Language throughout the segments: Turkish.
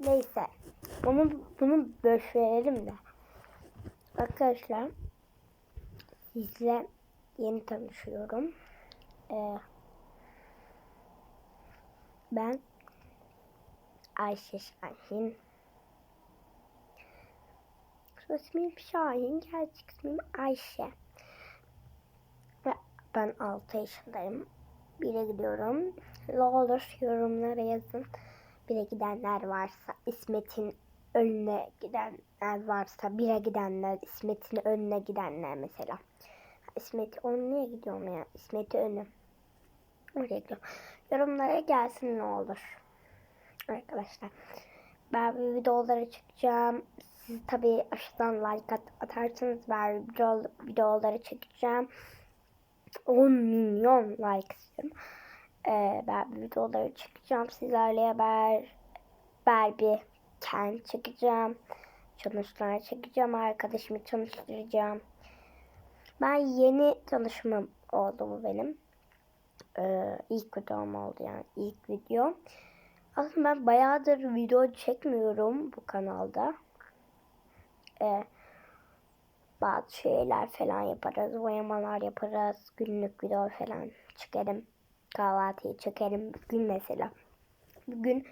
Neyse. Bunu, bunu boş verelim de. Arkadaşlar sizle yeni tanışıyorum. Ee, ben Ayşe Şahin. Soy ismim Şahin, gerçek ismim Ayşe. Ve ben 6 yaşındayım. Bire gidiyorum. Ne olur yorumlara yazın. Bire gidenler varsa, İsmet'in önüne gidenler varsa, bire gidenler, İsmet'in önüne gidenler mesela. İsmet önüne gidiyorum ya. İsmet'i önü. Oraya gidiyorum. Yorumlara gelsin ne olur. Arkadaşlar. Ben bu videolara çıkacağım. Siz tabii aşağıdan like at atarsanız ben video, videoları çekeceğim. 10 milyon like istiyorum. Ee, ben videoları çekeceğim. Sizlerle haber Barbie Ken çekeceğim. Çalışmalar çekeceğim. Arkadaşımı tanıştıracağım. Ben yeni tanışmam oldu bu benim. Ee, ilk videom oldu yani ilk video. Aslında ben bayağıdır video çekmiyorum bu kanalda. Ee, bazı şeyler falan yaparız. Boyamalar yaparız. Günlük video falan çekerim. Kahvaltıyı çekerim. Bugün mesela. Bugün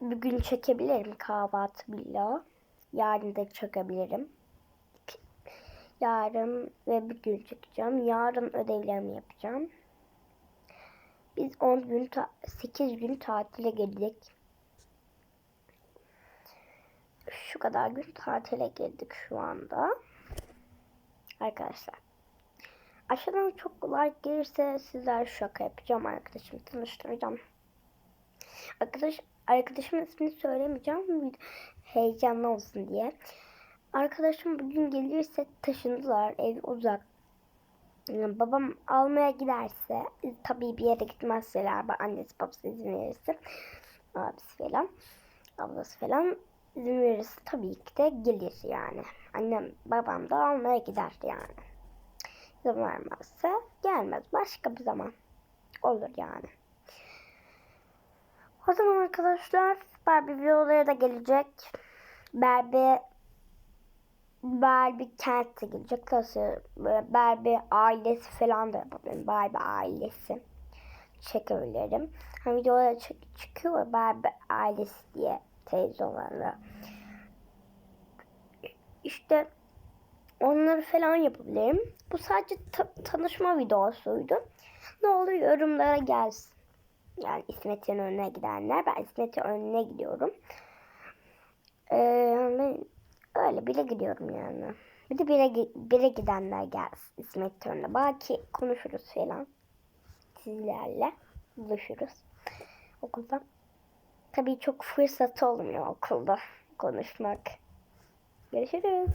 bugün çekebilirim kahvaltı vlog. Yarın da çekebilirim. Yarın ve bir gün çekeceğim. Yarın ödevlerimi yapacağım. Biz 10 gün, ta- 8 gün tatile girdik. Şu kadar gün tatile girdik şu anda. Arkadaşlar. Aşağıdan çok like gelirse sizler şaka yapacağım. Arkadaşımı tanıştıracağım. Arkadaş, arkadaşımın ismini söylemeyeceğim. Heyecanlı olsun diye. Arkadaşım bugün gelirse taşındılar. Ev uzak. Yani babam almaya giderse tabii bir yere gitmezseler annesi babası izin verirse abisi falan ablası falan izin verirse tabii ki de gelir yani. Annem babam da almaya gider yani. İzin vermezse gelmez. Başka bir zaman olur yani. O zaman arkadaşlar Barbie videoları da gelecek. Barbie Barbie kent de gelecek. Nasıl Barbie ailesi falan da yapabilirim. Barbie ailesi çekebilirim. Hani videolar çık çıkıyor Barbie ailesi diye televizyonlarda. İşte onları falan yapabilirim. Bu sadece ta- tanışma videosuydu. Ne olur yorumlara gelsin. Yani İsmet'in önüne gidenler. Ben İsmet'in önüne gidiyorum. Ee, ben öyle bile gidiyorum yani. Bir de bire, bire gidenler gelsin İsmet önüne. Belki konuşuruz falan. Sizlerle buluşuruz. Okulda. Tabii çok fırsat olmuyor okulda konuşmak. Görüşürüz.